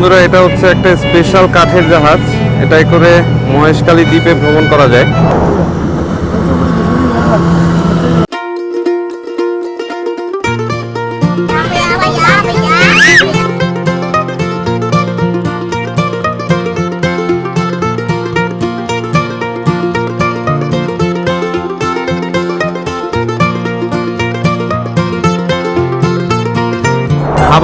বন্ধুরা এটা হচ্ছে একটা স্পেশাল কাঠের জাহাজ। এটাই করে মহেশখালী দ্বীপে ভ্রমণ করা যায়।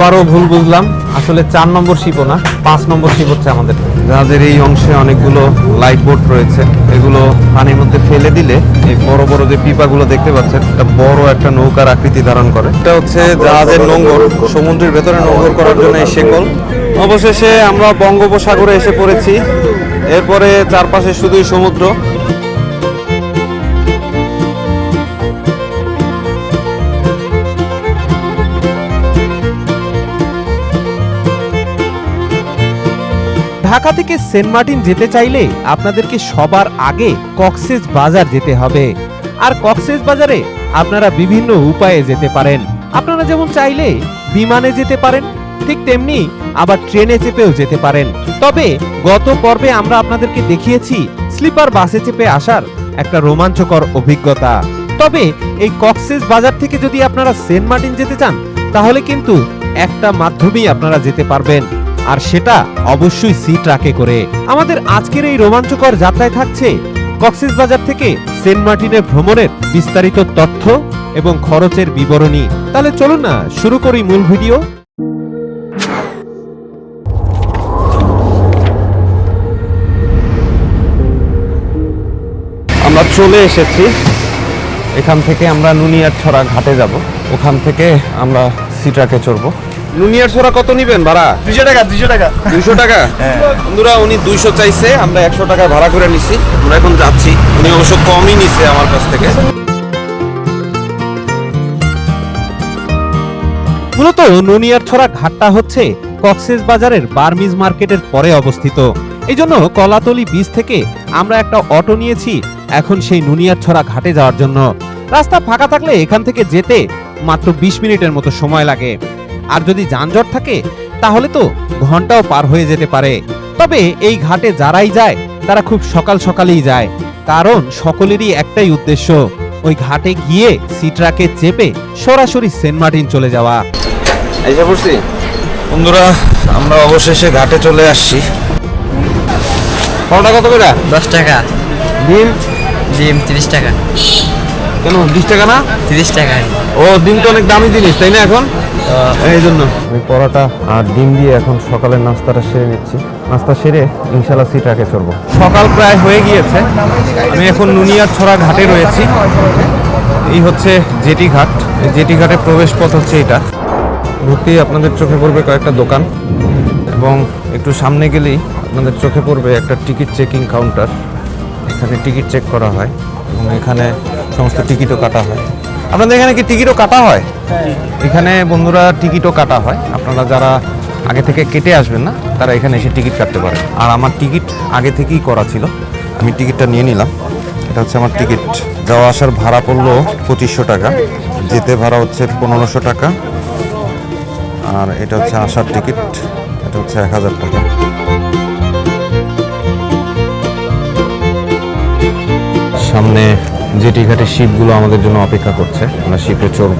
আবারও ভুল বুঝলাম। আসলে চার নম্বর শিপও না, পাঁচ নম্বর শিপ হচ্ছে আমাদের। জাহাজের এই অংশে অনেকগুলো লাইফ বোট রয়েছে, এগুলো পানির মধ্যে ফেলে দিলে এই বড় বড় যে পিপাগুলো দেখতে পাচ্ছেন, এটা বড় একটা নৌকার আকৃতি ধারণ করে। এটা হচ্ছে জাহাজের নোঙ্গর, সমুদ্রের ভেতরে নোঙ্গর করার জন্য এই শেকল। অবশেষে আমরা বঙ্গোপসাগরে এসে পড়েছি। এরপরে চারপাশে শুধুই সমুদ্র। ঢাকা থেকে সেন্ট মার্টিন যেতে চাইলে আপনাদেরকে সবার আগে কক্সেস বাজার যেতে হবে। আর কক্সেস বাজারে আপনারা বিভিন্ন উপায়ে যেতে পারেন। আপনারা যেমন চাইলে বিমানে যেতে পারেন, ঠিক তেমনি আবার ট্রেনে চেপেও যেতে পারেন। তবে গত পর্বে আমরা আপনাদেরকে দেখিয়েছি স্লিপার বাসে চেপে আসার একটা রোমাঞ্চকর অভিজ্ঞতা। তবে এই কক্সেস বাজার থেকে যদি আপনারা সেন্ট মার্টিন যেতে চান, তাহলে কিন্তু একটা মাধ্যমেই আপনারা যেতে পারবেন। আর সেটা অবশ্যই সি ট্রাকে করে। আমাদের আজকের এই রোমাঞ্চকর যাত্রায় থাকছে কক্সিস বাজার থেকে সেন্ট মার্টিনের ভ্রমণের বিস্তারিত তথ্য এবং খরচের বিবরণী। তাহলে চলুন না, শুরু করি মূল ভিডিও। আমরা চলে এসেছি। এখান থেকে আমরা নুনিয়ার ছড়া ঘাটে যাব। ওখান থেকে আমরা সিট্রাকে চড়বো। নুনিয়ার ছড়া কত নিবেন ভাড়া? দুশো টাকা দুশো টাকা। দুইশো টাকা? বন্ধুরা উনি দুইশো চাইছে আমরা একশো টাকা ভাড়া করে নিছি। আমরা এখন যাচ্ছি। উনি অবশ্য কমই নিছে আমার কাছ থেকে। মূলত নুনিয়ারছড়া ঘাটটা হচ্ছে কক্সেস বাজারের বার্মিজ মার্কেটের পরে অবস্থিত। এই জন্য কলাতলি বীজ থেকে আমরা একটা অটো নিয়েছি এখন সেই নুনিয়ারছড়া ঘাটে যাওয়ার জন্য। রাস্তা ফাঁকা থাকলে এখান থেকে যেতে মাত্র বিশ মিনিটের মতো সময় লাগে। আর যদি যানজট থাকে তাহলে তো ঘন্টাও পার হয়ে যেতে পারে। তবে এই ঘাটে যারাই যায় তারা খুব সকাল সকালেই যায়। কারণ সকলেরই একটাই উদ্দেশ্য ওই ঘাটে গিয়ে সিট্রাকে চেপে সরাসরি সেন্ট মার্টিন চলে যাওয়া। এসে পড়ছি বন্ধুরা আমরা অবশেষে ঘাটে চলে আসছি। কটা কত করে? দশ টাকা। ডিম? ডিম তিরিশ টাকা। কেন বিশ টাকা না? তিরিশ টাকা ও ডিম তো অনেক দামি জিনিস তাই না এখন? এই জন্য। আমি পরোটা আর ডিম দিয়ে এখন সকালের নাস্তাটা সেরে নিচ্ছি। নাস্তা সেরে ইনশাল্লাহ সিটাকে চড়বো। সকাল প্রায় হয়ে গিয়েছে। আমি এখন নুনিয়ার ছড়া ঘাটে রয়েছি। এই হচ্ছে জেটি ঘাট। এই জেটি ঘাটের প্রবেশ পথ হচ্ছে এটা। ঢুকতেই আপনাদের চোখে পড়বে কয়েকটা দোকান এবং একটু সামনে গেলেই আপনাদের চোখে পড়বে একটা টিকিট চেকিং কাউন্টার। এখানে টিকিট চেক করা হয় এবং এখানে সমস্ত টিকিটও কাটা হয়। আপনাদের এখানে কি টিকিটও কাটা হয়? এখানে বন্ধুরা টিকিটও কাটা হয়। আপনারা যারা আগে থেকে কেটে আসবেন না তারা এখানে এসে টিকিট কাটতে পারেন। আর আমার টিকিট আগে থেকেই করা ছিল। আমি টিকিটটা নিয়ে নিলাম। এটা হচ্ছে আমার টিকিট। যাওয়া আসার ভাড়া পড়ল পঁচিশশো টাকা। যেতে ভাড়া হচ্ছে পনেরোশো টাকা। আর এটা হচ্ছে আসার টিকিট। এটা হচ্ছে এক হাজার টাকা। সামনে জেটি ঘাটের শিপগুলো আমাদের জন্য অপেক্ষা করছে। আমরা শিপে চড়ব।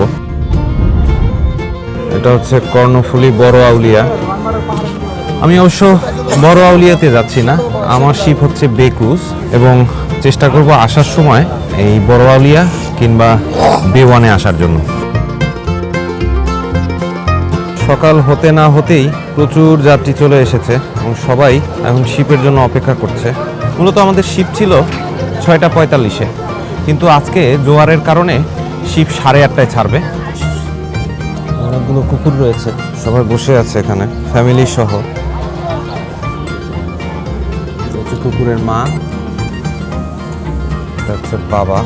এটা হচ্ছে কর্ণফুলি বড় আউলিয়া। আমি অবশ্য বড় আউলিয়াতে যাচ্ছি না। আমার শিপ হচ্ছে বেকুজ এবং চেষ্টা করব আসার সময় এই বড় আউলিয়া কিংবা বেওয়ানে আসার জন্য। সকাল হতে না হতেই প্রচুর যাত্রী চলে এসেছে এবং সবাই এখন শিপের জন্য অপেক্ষা করছে। মূলত আমাদের শিপ ছিল ছয়টা পঁয়তাল্লিশে। কিন্তু আজকে জোয়ারের কারণে শিব সাড়ে আটটায় ছাড়বে। অনেকগুলো কুকুর রয়েছে, সবাই বসে আছে এখানে, ফ্যামিলি সহ। কুকুরের মা হচ্ছে বাবা।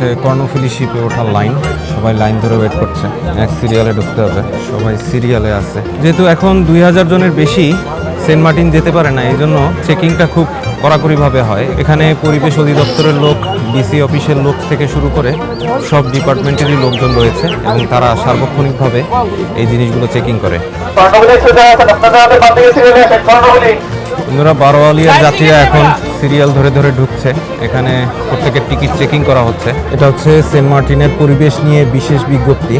হচ্ছে কর্ণফুলি শিপে ওঠার লাইন। সবাই লাইন ধরে ওয়েট করছে। এক সিরিয়ালে ঢুকতে হবে। সবাই সিরিয়ালে আছে। যেহেতু এখন দুই হাজার জনের বেশি সেন্ট মার্টিন যেতে পারে না এই জন্য চেকিংটা খুব কড়াকড়িভাবে হয়। এখানে পরিবেশ অধিদপ্তরের লোক, ডিসি অফিসের লোক থেকে শুরু করে সব ডিপার্টমেন্টেরই লোকজন রয়েছে এবং তারা সার্বক্ষণিকভাবে এই জিনিসগুলো চেকিং করে। বন্ধুরা বারোয়ালিয়ার যাত্রীরা এখন সিরিয়াল ধরে ধরে ঢুকছে। এখানে প্রত্যেকের টিকিট চেকিং করা হচ্ছে। এটা হচ্ছে সেন্ট মার্টিনের পরিবেশ নিয়ে বিশেষ বিজ্ঞপ্তি।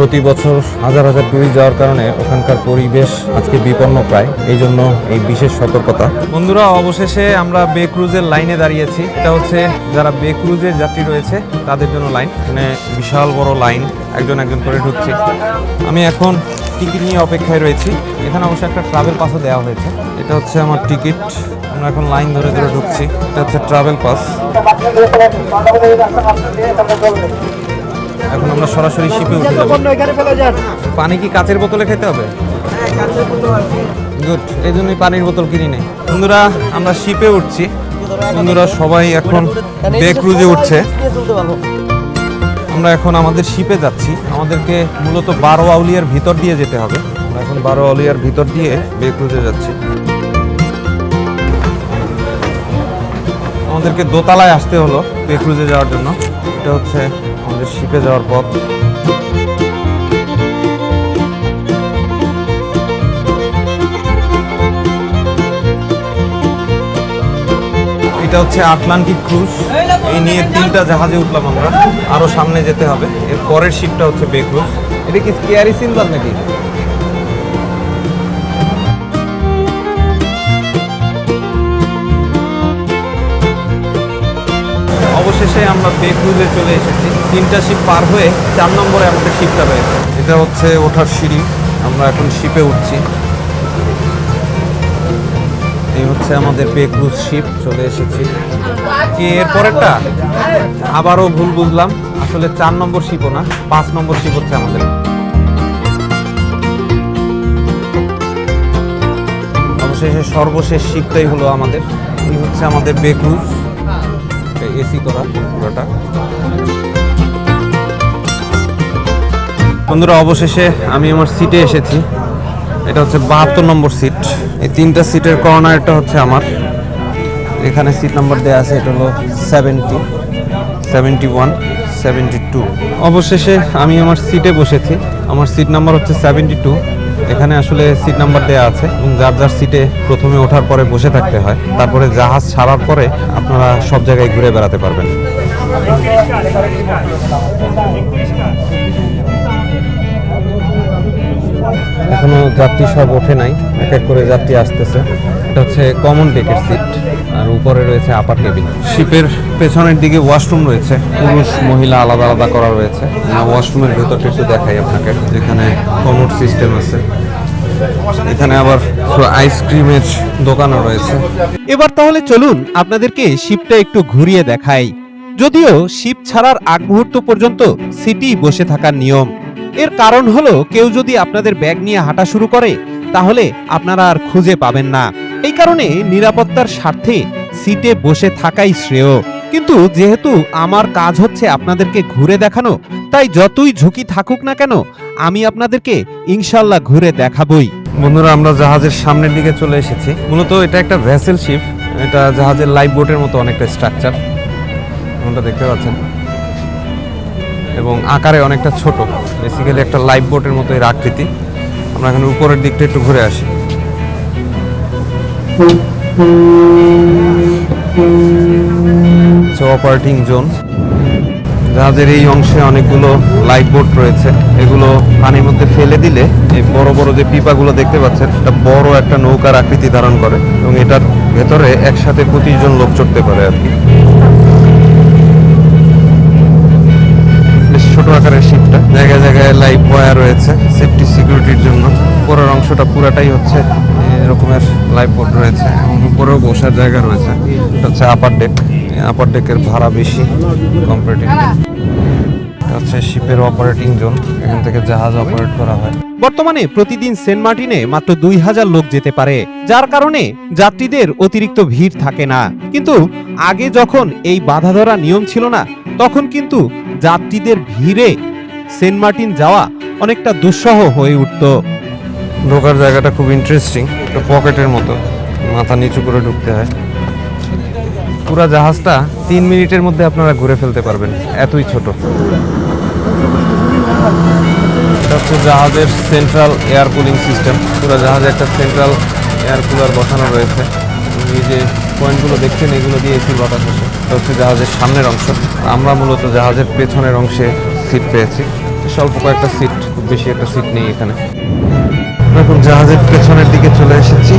প্রতি বছর হাজার হাজার টুরিস্ট যাওয়ার কারণে ওখানকার পরিবেশ আজকে বিপন্ন প্রায়। এই জন্য এই বিশেষ সতর্কতা। বন্ধুরা, অবশেষে আমরা বে ক্রুজের লাইনে দাঁড়িয়েছি। এটা হচ্ছে যারা বে ক্রুজের যাত্রী রয়েছে, তাদের জন্য লাইন মানে বিশাল বড় লাইন একজন একজন করে ঢুকছে। আমি এখন টিকিট নিয়ে অপেক্ষায় রয়েছি। এখানে অবশ্য একটা ট্রাভেল পাসও দেওয়া হয়েছে। এটা হচ্ছে আমার টিকিট আমরা এখন লাইন ধরে ধরে ঢুকছি। এটা হচ্ছে ট্রাভেল পাস এখন আমরা সরাসরি শিপে উঠে যাব। পানি কি কাচের বোতলে খেতে হবে? গুড এই জন্যই পানির বোতল কিনি নেই। বন্ধুরা আমরা শিপে উঠছি। বন্ধুরা সবাই এখন বে ক্রুজে উঠছে। আমরা এখন আমাদের শিপে যাচ্ছি। আমাদেরকে মূলত বারো আউলিয়ার ভিতর দিয়ে যেতে হবে। আমরা এখন বারো আউলিয়ার ভিতর দিয়ে বে ক্রুজে যাচ্ছি। আমাদেরকে দোতলায় আসতে হলো বে ক্রুজে যাওয়ার জন্য। এটা হচ্ছে আমাদের শিখে যাওয়ার পথ। এটা হচ্ছে আটলান্টিক ক্রুজ। এই নিয়ে তিনটা জাহাজে উঠলাম আমরা। আরও সামনে যেতে হবে। এর পরের শিপটা হচ্ছে বে ক্রুজ। এটা কি স্কিয়ারি সিম্বল নাকি? আমরা বে চলে এসেছি। তিনটা শিপ পার হয়ে চার নম্বরে আমাদের শিপটা রয়েছে। এটা হচ্ছে ওঠার সিঁড়ি। আমরা এখন শিপে উঠছি। এই হচ্ছে আমাদের বে ক্রুজ শিপ চলে এসেছি। কি এর পরেরটা? আবারও ভুল বুঝলাম। আসলে চার নম্বর শিপও না, পাঁচ নম্বর শিপ হচ্ছে আমাদের। অবশেষে সর্বশেষ শিপটাই হলো আমাদের। এই হচ্ছে আমাদের বে ক্রুজ এসি করা পুরোটা। বন্ধুরা, অবশেষে আমি আমার সিটে এসেছি। এটা হচ্ছে বাহাত্তর নম্বর সিট এই তিনটা সিটের কর্নারটা হচ্ছে আমার। এখানে সিট নাম্বার দেওয়া আছে, এটা হলো seventy seventy one seventy two অবশেষে আমি আমার সিটে বসেছি। আমার সিট নাম্বার হচ্ছে সেভেন্টি টু এখানে আসলে সিট নাম্বার দেওয়া আছে এবং যার যার সিটে প্রথমে ওঠার পরে বসে থাকতে হয়, তারপরে জাহাজ ছাড়ার পরে আপনারা সব জায়গায় ঘুরে বেড়াতে পারবেন। এখনও যাত্রী সব ওঠে নাই, এক এক করে যাত্রী আসতেছে। এটা হচ্ছে কমন ডেকের সিট আর উপরে রয়েছে আপার কেবিন শিপের পেছনের দিকে ওয়াশরুম রয়েছে। পুরুষ মহিলা আলাদা আলাদা করা রয়েছে। ওয়াশরুমের ভেতরটা একটু দেখাই আপনাকে। যেখানে কমোড সিস্টেম আছে। এখানে আবার আইসক্রিমের দোকানও রয়েছে। এবার তাহলে চলুন আপনাদেরকে শিপটা একটু ঘুরিয়ে দেখাই। যদিও শিপ ছাড়ার আগ মুহূর্ত পর্যন্ত সিটি বসে থাকার নিয়ম। এর কারণ হলো কেউ যদি আপনাদের ব্যাগ নিয়ে হাঁটা শুরু করে তাহলে আপনারা আর খুঁজে পাবেন না। এই কারণে নিরাপত্তার স্বার্থে সিটে বসে থাকাই শ্রেয়। কিন্তু যেহেতু আমার কাজ হচ্ছে আপনাদেরকে ঘুরে দেখানো, তাই যতই ঝুঁকি থাকুক না কেন, আমি আপনাদেরকে ইনশাল্লাহ ঘুরে দেখাবই। বন্ধুরা, আমরা জাহাজের সামনের দিকে চলে এসেছি। মূলত এটা একটা ভেসেল শিপ এটা জাহাজের লাইফ বোটের মতো অনেকটা স্ট্রাকচার আমরা দেখতে পাচ্ছেন। এবং আকারে অনেকটা ছোট। বেসিক্যালি একটা লাইফ বোটের মতো এর আকৃতি। আমরা এখানে উপরের দিকটা একটু ঘুরে আসি। অপারেটিং জোন জাহাজের এই অংশে অনেকগুলো লাইফ বোট রয়েছে। এগুলো পানির মধ্যে ফেলে দিলে এই বড় বড় যে পিপাগুলো দেখতে পাচ্ছেন, এটা বড় একটা নৌকার আকৃতি ধারণ করে এবং এটার ভেতরে একসাথে পঁচিশ জন লোক চড়তে পারে আর কি। ছোট আকারের শিপটা জায়গায় জায়গায় লাইফ বয়া রয়েছে সেফটি সিকিউরিটির জন্য। উপরের অংশটা পুরাটাই হচ্ছে এরকমের লাইফ বোট রয়েছে উপরেও বসার জায়গা রয়েছে। হচ্ছে আপার ডেক আপার ডেকের ভাড়া বেশি কম্পারেটিভলি শিপের অপারেটিং জোন এখান থেকে জাহাজ অপারেট করা হয়। বর্তমানে প্রতিদিন সেন্ট মার্টিনে মাত্র দুই হাজার লোক যেতে পারে, যার কারণে যাত্রীদের অতিরিক্ত ভিড় থাকে না। কিন্তু আগে যখন এই বাধা ধরা নিয়ম ছিল না, তখন কিন্তু যাত্রীদের ভিড়ে সেন্ট মার্টিন যাওয়া অনেকটা দুঃসহ হয়ে উঠত। ঢোকার জায়গাটা খুব ইন্টারেস্টিং একটা পকেটের মতো, মাথা নিচু করে ঢুকতে হয়। পুরো জাহাজটা তিন মিনিটের মধ্যে আপনারা ঘুরে ফেলতে পারবেন, এতই ছোট। এটা হচ্ছে জাহাজের সেন্ট্রাল এয়ার কুলিং সিস্টেম পুরো জাহাজে একটা সেন্ট্রাল এয়ার কুলার বসানো রয়েছে। এই যে পয়েন্টগুলো দেখছেন, এগুলো দিয়ে এসির বাতাস আসে এটা হচ্ছে জাহাজের সামনের অংশ। আমরা মূলত জাহাজের পেছনের অংশে সিট পেয়েছি। স্বল্প কয়েকটা সিট খুব বেশি একটা সিট নেই এখানে। এখন জাহাজের পেছনের দিকে চলে এসেছি।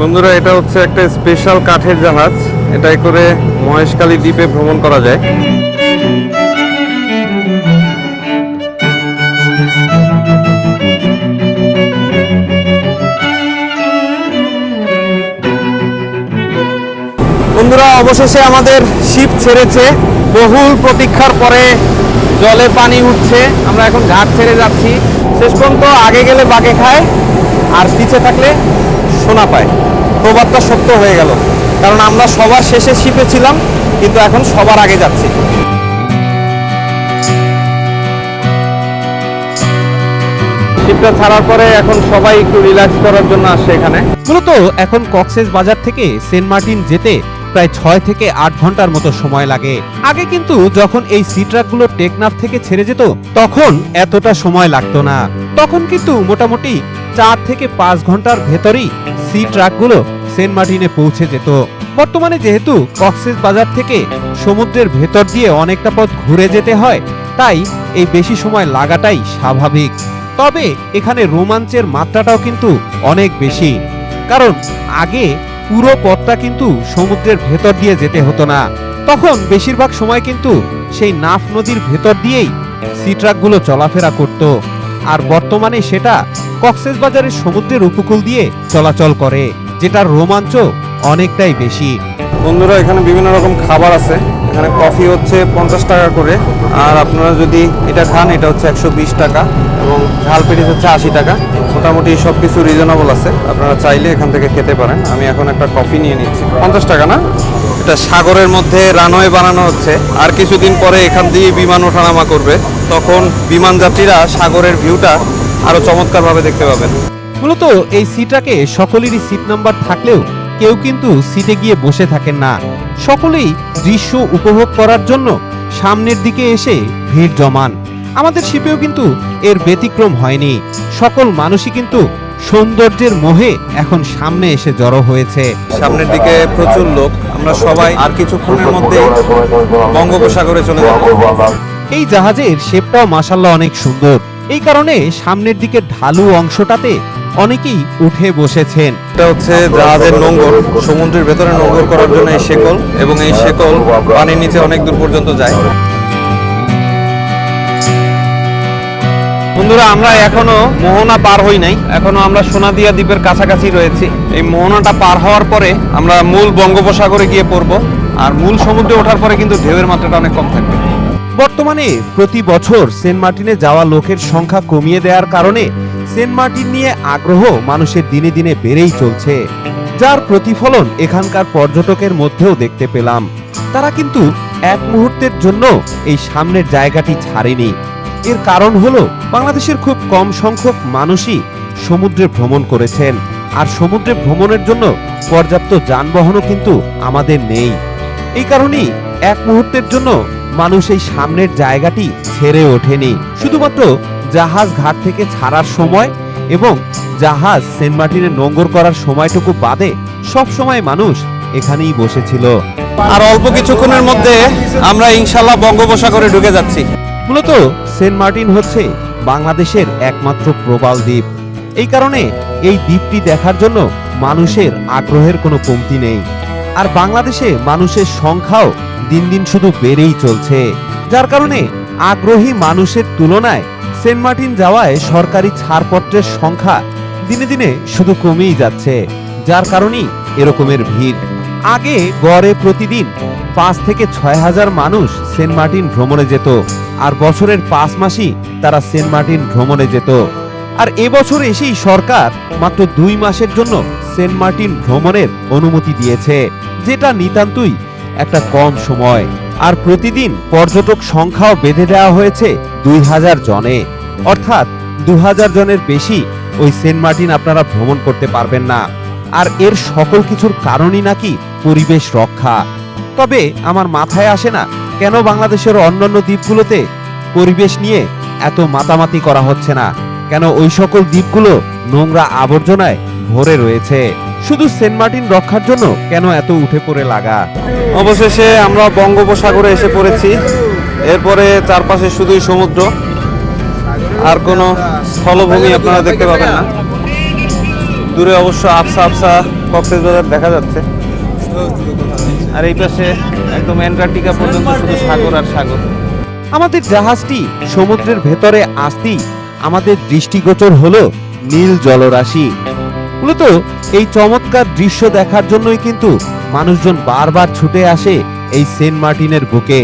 বন্ধুরা, এটা হচ্ছে একটা স্পেশাল কাঠের জাহাজ। এটাই করে মহেশকালী দ্বীপে ভ্রমণ করা যায়। বন্ধুরা, অবশেষে আমাদের শিপ ছেড়েছে। বহুল প্রতীক্ষার পরে জলে পানি উঠছে। আমরা এখন ঘাট ছেড়ে যাচ্ছি। শেষ পর্যন্ত আগে গেলে বাগে খায়, আর পিছে থাকলে সোনা পায়। প্রবাদটা সত্য হয়ে গেল। কারণ আমরা সবার শেষে শিপে ছিলাম, কিন্তু এখন সবার আগে যাচ্ছি। শিপটা ছাড়ার পরে এখন সবাই একটু রিল্যাক্স করার জন্য আসছে এখানে। মূলত এখন কক্সেস বাজার থেকে সেন্ট মার্টিন যেতে প্রায় ছয় থেকে আট ঘণ্টার মতো সময় লাগে। আগে কিন্তু যখন এই সি ট্রাকগুলো টেকনাফ থেকে ছেড়ে যেত, তখন এতটা সময় লাগতো না। তখন কিন্তু মোটামুটি চার থেকে পাঁচ ঘণ্টার ভেতরেই সি ট্রাকগুলো সেন্ট মার্টিনে পৌঁছে যেত। বর্তমানে যেহেতু কক্সেস বাজার থেকে সমুদ্রের ভেতর দিয়ে অনেকটা পথ ঘুরে যেতে হয়, তাই এই বেশি সময় লাগাটাই স্বাভাবিক। তবে এখানে রোমাঞ্চের মাত্রাটাও কিন্তু অনেক বেশি। কারণ আগে পুরো পথটা কিন্তু সমুদ্রের ভেতর দিয়ে যেতে হতো না। তখন বেশিরভাগ সময় কিন্তু সেই নাফ নদীর ভেতর দিয়েই সি ট্রাকগুলো চলাফেরা করত। আর বর্তমানে সেটা কক্সেস বাজারের সমুদ্রের উপকূল দিয়ে চলাচল করে, যেটার রোমাঞ্চ অনেকটাই বেশি। বন্ধুরা, এখানে বিভিন্ন রকম খাবার আছে। এখানে কফি হচ্ছে পঞ্চাশ টাকা করে। আর আপনারা যদি এটা খান, এটা হচ্ছে একশো বিশ টাকা এবং ঝাল পেটিস হচ্ছে আশি টাকা। মোটামুটি সব কিছু রিজনেবল আছে। আপনারা চাইলে এখান থেকে খেতে পারেন। আমি এখন একটা কফি নিয়ে নিচ্ছি। পঞ্চাশ টাকা না? এটা সাগরের মধ্যে রানওয়ে বানানো হচ্ছে। আর কিছুদিন পরে এখান দিয়ে বিমান ওঠানামা করবে। তখন বিমান যাত্রীরা সাগরের ভিউটা আরও চমৎকারভাবে দেখতে পাবেন। মূলত এই সিটাকে সকলেরই সিট নাম্বার থাকলেও কেউ কিন্তু সিটে গিয়ে বসে থাকেন না। সকলেই দৃশ্য উপভোগ করার জন্য সামনের দিকে এসে ভিড় জমান। আমাদের শিপেও কিন্তু এর ব্যতিক্রম হয়নি। সকল মানুষই কিন্তু সৌন্দর্যের মোহে এখন সামনে এসে জড়ো হয়েছে। সামনের দিকে প্রচুর লোক। আমরা সবাই আর কিছুক্ষণের মধ্যে বঙ্গোপসাগরে চলে যাব। এই জাহাজের শেপটাও মাসাল্লাহ অনেক সুন্দর। এই কারণে সামনের দিকে ঢালু অংশটাতে অনেকেই উঠে বসেছেন। এটা হচ্ছে জাহাজের নোঙ্গর। সমুদ্রের ভেতরে নোঙ্গর করার জন্য এই শেকল এবং এই শেকল পানির নিচে অনেক দূর পর্যন্ত যায়। বন্ধুরা, আমরা এখনও মোহনা পার হই নাই। এখনও আমরা সোনাদিয়া দ্বীপের কাছাকাছি রয়েছি। এই মোহনাটা পার হওয়ার পরে আমরা মূল বঙ্গোপসাগরে গিয়ে পড়ব। আর মূল সমুদ্রে ওঠার পরে কিন্তু ঢেউয়ের মাত্রাটা অনেক কম থাকবে। বর্তমানে প্রতি বছর সেন্ট মার্টিনে যাওয়া লোকের সংখ্যা কমিয়ে দেওয়ার কারণে সেন্ট মার্টিন নিয়ে আগ্রহ মানুষের দিনে দিনে বেড়েই চলছে। যার প্রতিফলন এখানকার পর্যটকের মধ্যেও দেখতে পেলাম। তারা কিন্তু এক মুহূর্তের জন্য এই সামনের জায়গাটি ছাড়েনি। এর কারণ হলো বাংলাদেশের খুব কম সংখ্যক মানুষই সমুদ্রে ভ্রমণ করেছেন। আর সমুদ্রে ভ্রমণের জন্য পর্যাপ্ত যানবাহনও কিন্তু আমাদের নেই। এই কারণেই এক মুহূর্তের জন্য মানুষ এই সামনের জায়গাটি ছেড়ে ওঠেনি। শুধুমাত্র জাহাজ ঘাট থেকে ছাড়ার সময় এবং জাহাজ সেন্ট মার্টিনে নোঙ্গর করার সময়টুকু বাদে সব সময় মানুষ এখানেই বসেছিল। আর অল্প কিছুক্ষণের মধ্যে আমরা ইনশাল্লাহ বঙ্গোপসাগরে ঢুকে যাচ্ছি। মূলত সেন্ট মার্টিন হচ্ছে বাংলাদেশের একমাত্র প্রবাল দ্বীপ। এই কারণে এই দ্বীপটি দেখার জন্য মানুষের আগ্রহের কোনো কমতি নেই। আর বাংলাদেশে মানুষের সংখ্যাও দিন দিন শুধু বেড়েই চলছে। যার কারণে আগ্রহী মানুষের তুলনায় সেন্ট মার্টিন যাওয়ায় সরকারি ছাড়পত্রের সংখ্যা দিনে দিনে শুধু কমেই যাচ্ছে, যার কারণেই এরকমের ভিড়। আগে গড়ে প্রতিদিন পাঁচ থেকে ছয় হাজার মানুষ সেন্ট মার্টিন ভ্রমণে যেত, আর বছরের পাঁচ মাসই তারা সেন্ট মার্টিন ভ্রমণে যেত। আর এবছর এসেই সরকার মাত্র দুই মাসের জন্য সেন্ট মার্টিন ভ্রমণের অনুমতি দিয়েছে, যেটা নিতান্তই একটা কম সময়। আর প্রতিদিন পর্যটক সংখ্যাও বেঁধে দেওয়া হয়েছে দুই হাজার জনে। অর্থাৎ দু হাজার জনের বেশি ওই সেন্ট মার্টিন আপনারা ভ্রমণ করতে পারবেন না। আর এর সকল কিছুর কারণই নাকি পরিবেশ রক্ষা। তবে আমার মাথায় আসে না, কেন বাংলাদেশের অন্যান্য দ্বীপগুলোতে পরিবেশ নিয়ে এত মাতামাতি করা হচ্ছে না? কেন ওই সকল দ্বীপগুলো নোংরা আবর্জনায় ভরে রয়েছে? শুধু সেন্ট মার্টিন রক্ষার জন্য কেন এত উঠে পড়ে লাগা? অবশেষে আমরা বঙ্গোপসাগরে এসে পড়েছি। এরপরে চারপাশে শুধুই সমুদ্র। আর কোনো স্থলভূমি আপনারা দেখতে পাবেন না। দূরে অবশ্য আফসা আফসা কক্সবাজার দেখা যাচ্ছে। আর এই পাশে একদম অ্যান্টার্কটিকা পর্যন্ত শুধু সাগর আর সাগর। আমাদের জাহাজটি সমুদ্রের ভেতরে আসতেই আমাদের দৃষ্টিগোচর হলো নীল জলরাশি। মূলত এই চমৎকার দৃশ্য দেখার জন্যই কিন্তু মানুষজন বারবার ছুটে আসে এই সেন্ট মার্টিনের বুকে।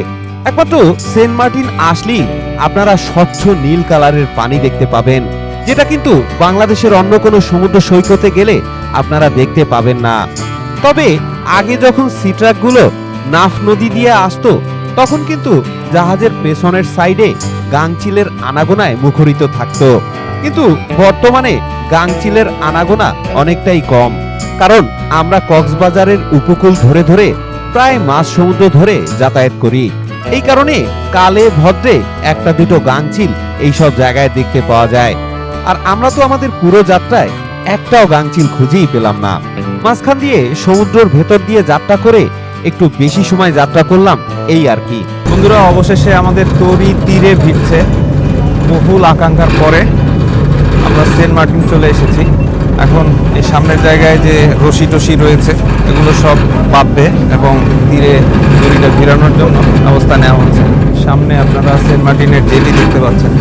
একমাত্র সেন্ট মার্টিন আসলেই আপনারা স্বচ্ছ নীল কালারের পানি দেখতে পাবেন, যেটা কিন্তু বাংলাদেশের অন্য কোনো সমুদ্র সৈকতে গেলে আপনারা দেখতে পাবেন না। তবে আগে যখন সিট্রাকগুলো নাফ নদী দিয়ে আসতো তখন কিন্তু জাহাজের পেছনের সাইডে গাংচিলের আনাগোনায় মুখরিত থাকতো। কিন্তু বর্তমানে গাংচিলের আনাগোনা অনেকটাই কম। কারণ আমরা কক্সবাজারের উপকূল ধরে ধরে প্রায় মাছ সমুদ্র ধরে যাতায়াত করি। এই কারণে কালে ভদ্রে একটা দুটো গাংচিল এইসব জায়গায় দেখতে পাওয়া যায়। আর আমরা তো আমাদের পুরো যাত্রায় একটাও গাংচিল খুঁজেই পেলাম না। মাঝখান দিয়ে সমুদ্রের ভেতর দিয়ে যাত্রা করে একটু বেশি সময় যাত্রা করলাম, এই আর কি। বন্ধুরা, অবশেষে আমাদের তরি তীরে ভিড়ছে। বহুল আকাঙ্ক্ষার পরে আমরা সেন্ট মার্টিন চলে এসেছি। এখন এই সামনের জায়গায় যে রশি টসি রয়েছে, এগুলো সব বাঁধবে এবং তীরে দড়িটা ভিড়ানোর জন্য ব্যবস্থা নেওয়া হচ্ছে। সামনে আপনারা সেন্ট মার্টিনের জেলি দেখতে পাচ্ছেন।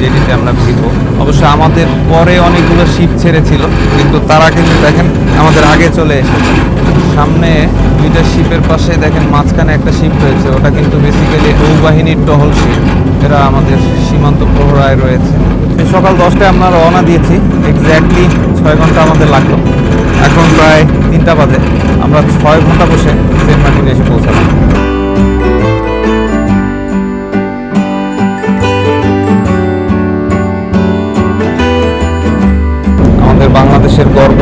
জেলিতে আমরা ভিড়ব। অবশ্য আমাদের পরে অনেকগুলো শিপ ছেড়েছিল, কিন্তু তারা কিন্তু দেখেন আমাদের আগে চলে এসেছে। সামনে দুইটা শিপের পাশে দেখেন মাঝখানে একটা শিপ রয়েছে। ওটা কিন্তু বেসিক্যালি নৌবাহিনীর টহল শিপ। এরা আমাদের সীমান্ত প্রহরায় রয়েছে। সকাল দশটায় আমরা রওনা দিয়েছি। এক্স্যাক্টলি ছয় ঘণ্টা আমাদের লাগল। এখন প্রায় তিনটা বাজে। আমরা ছয় ঘণ্টা বসে সেন্ট মার্টিনে এসে পৌঁছালাম। আমাদের বাংলাদেশের গর্ব,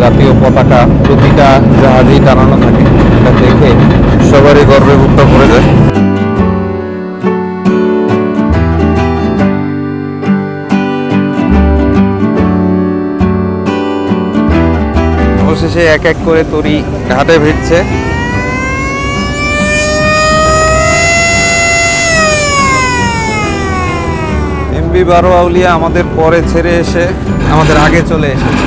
জাতীয় পতাকা, প্রতিটা জাহাজেই টানানো থাকে। এটা দেখে সবারই গর্বে বুকটা ভরে যায়। অবশেষে এক এক করে তরি ঘাটে ভিড়ছে এমবি বারো আউলিয়া আমাদের পরে ছেড়ে এসে আমাদের আগে চলে এসেছে।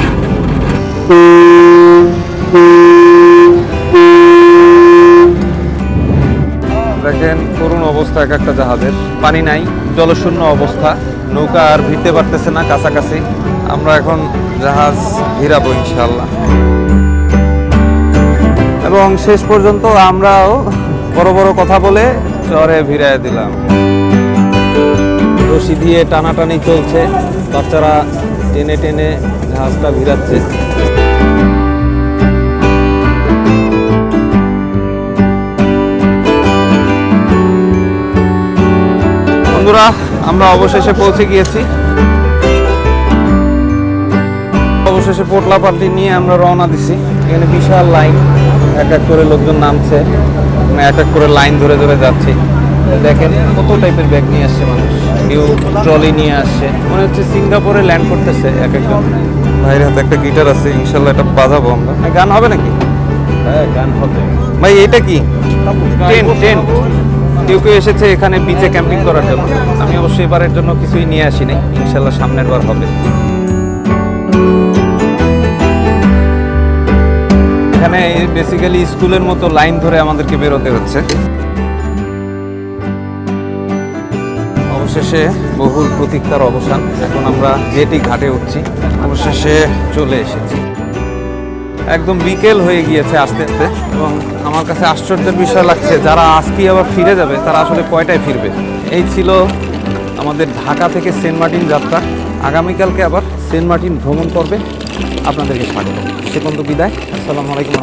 দেখেন, করুণ অবস্থা এক একটা জাহাজের। পানি নাই, জলশূন্য অবস্থা। নৌকা আর ভিড়তে পারতেছে না, কাছাকাছি। আমরা এখন জাহাজ ভিড়াবো ইনশাল্লাহ এবং শেষ পর্যন্ত আমরাও বড় বড় কথা বলে চরে ভিড়ায় দিলাম। রশি দিয়ে টানাটানি চলছে। বাচ্চারা টেনে টেনে জাহাজটা ভিড়াচ্ছে। বন্ধুরা আমরা অবশেষে পৌঁছে গিয়েছি। অবশেষে পোটলা পাল্টি নিয়ে আমরা রওনা দিছি। এখানে বিশাল লাইন এক এক করে লোকজন নামছে। আমরা এক এক করে লাইন ধরে ধরে যাচ্ছি। দেখেন কত টাইপের ব্যাগ নিয়ে আসছে মানুষ। কেউ ট্রলি নিয়ে আসছে। মনে হচ্ছে সিঙ্গাপুরে ল্যান্ড করতেছে এক একজন। ভাইয়ের হাতে একটা গিটার আছে ইনশাল্লাহ এটা বাজাবো আমরা। গান হবে নাকি? হ্যাঁ গান হবে। ভাই এটা কি? টেন্ট টেন্ট কেউ কেউ এসেছে এখানে বিচে ক্যাম্পিং করার জন্য। আমি অবশ্যই এবারের জন্য কিছুই নিয়ে আসিনি। ইনশাল্লাহ সামনের বার হবে। এখানে বেসিক্যালি স্কুলের মতো লাইন ধরে আমাদেরকে বেরোতে হচ্ছে। অবশেষে বহুল প্রতীক্ষার অবসান। এখন আমরা যেটি ঘাটে উঠছি। অবশেষে চলে এসেছি। একদম বিকেল হয়ে গিয়েছে আস্তে আস্তে এবং আমার কাছে আশ্চর্যের বিষয় লাগছে, যারা আজকে আবার ফিরে যাবে, তারা আসলে কয়টায় ফিরবে? এই ছিল আমাদের ঢাকা থেকে সেন্ট মার্টিন যাত্রা। আগামীকালকে আবার সেন্ট মার্টিন ভ্রমণ করবে আপনাদেরকে স্বাগত। সে পর্যন্ত বিদায়। আসসালামু আলাইকুম